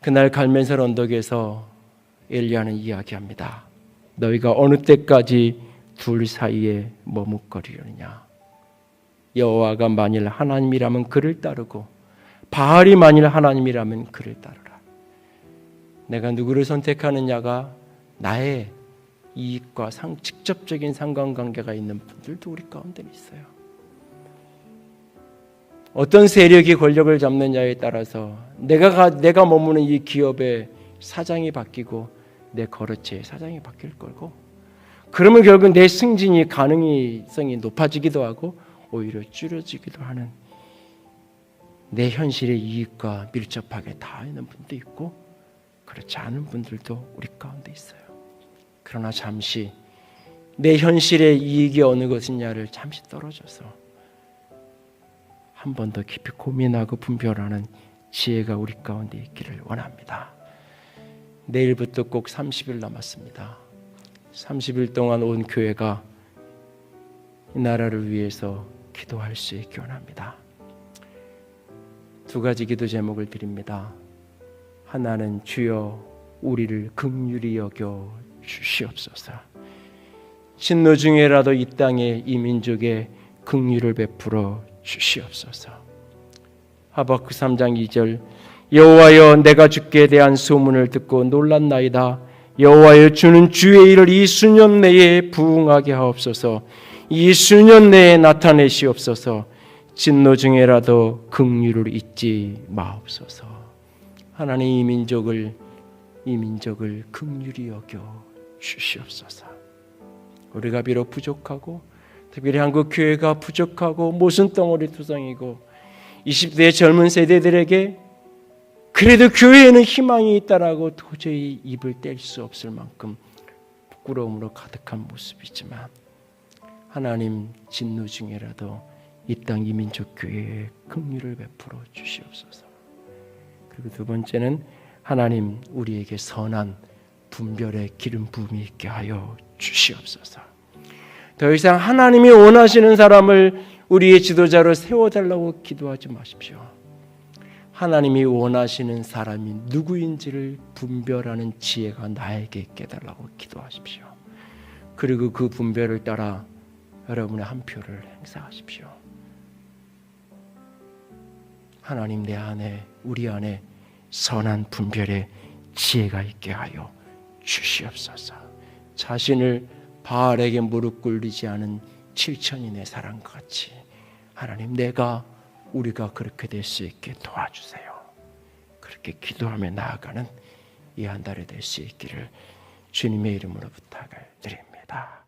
그날 갈멜살 언덕에서 엘리야는 이야기합니다. 너희가 어느 때까지 둘 사이에 머뭇거리려느냐? 여호와가 만일 하나님이라면 그를 따르고 바알이 만일 하나님이라면 그를 따르라. 내가 누구를 선택하느냐가 나의 이익과 상, 직접적인 상관관계가 있는 분들도 우리 가운데 있어요. 어떤 세력이 권력을 잡느냐에 따라서 내가 가, 내가 머무는 이 기업의 사장이 바뀌고 내 거래처의 사장이 바뀔 거고 그러면 결국 내 승진이 가능성이 높아지기도 하고 오히려 줄여지기도 하는 내 현실의 이익과 밀접하게 닿아 있는 분도 있고 그렇지 않은 분들도 우리 가운데 있어요. 그러나 잠시 내 현실의 이익이 어느 것이냐를 잠시 떨어져서 한 번 더 깊이 고민하고 분별하는 지혜가 우리 가운데 있기를 원합니다. 내일부터 꼭 30일 남았습니다. 30일 동안 온 교회가 이 나라를 위해서 기도할 수 있기 원합니다. 두 가지 기도 제목을 드립니다. 하나는 주여 우리를 극률히 여겨 주시옵소서. 진노 중에라도 이 땅에 이 민족에 극률을 베풀어 주시옵소서. 하박국 3장 2절 여호와여 내가 주께 대한 소문을 듣고 놀랐나이다. 여호와여 주는 주의 일을 이 수년 내에 부응하게 하옵소서. 이 수년 내에 나타내시옵소서. 진노 중에라도 긍휼을 잊지 마옵소서. 하나님 이 민족을 이 민족을 긍휼히 여겨 주시옵소서. 우리가 비록 부족하고 특별히 한국 교회가 부족하고 모순 덩어리 투성이고 20대 젊은 세대들에게 그래도 교회에는 희망이 있다라고 도저히 입을 뗄 수 없을 만큼 부끄러움으로 가득한 모습이지만 하나님 진노 중에라도 이 땅 이민족 교회에 긍휼을 베풀어 주시옵소서. 그리고 두 번째는 하나님 우리에게 선한 분별의 기름 부음이 있게 하여 주시옵소서. 더 이상 하나님이 원하시는 사람을 우리의 지도자로 세워달라고 기도하지 마십시오. 하나님이 원하시는 사람이 누구인지를 분별하는 지혜가 나에게 있게 해달라고 기도하십시오. 그리고 그 분별을 따라 여러분의 한 표를 행사하십시오. 하나님 내 안에 우리 안에 선한 분별의 지혜가 있게 하여 주시옵소서. 자신을 바알에게 무릎 꿇리지 않은 칠천인의 사랑과 같이 하나님 내가 우리가 그렇게 될 수 있게 도와주세요. 그렇게 기도하며 나아가는 이 한 달이 될 수 있기를 주님의 이름으로 부탁을 드립니다.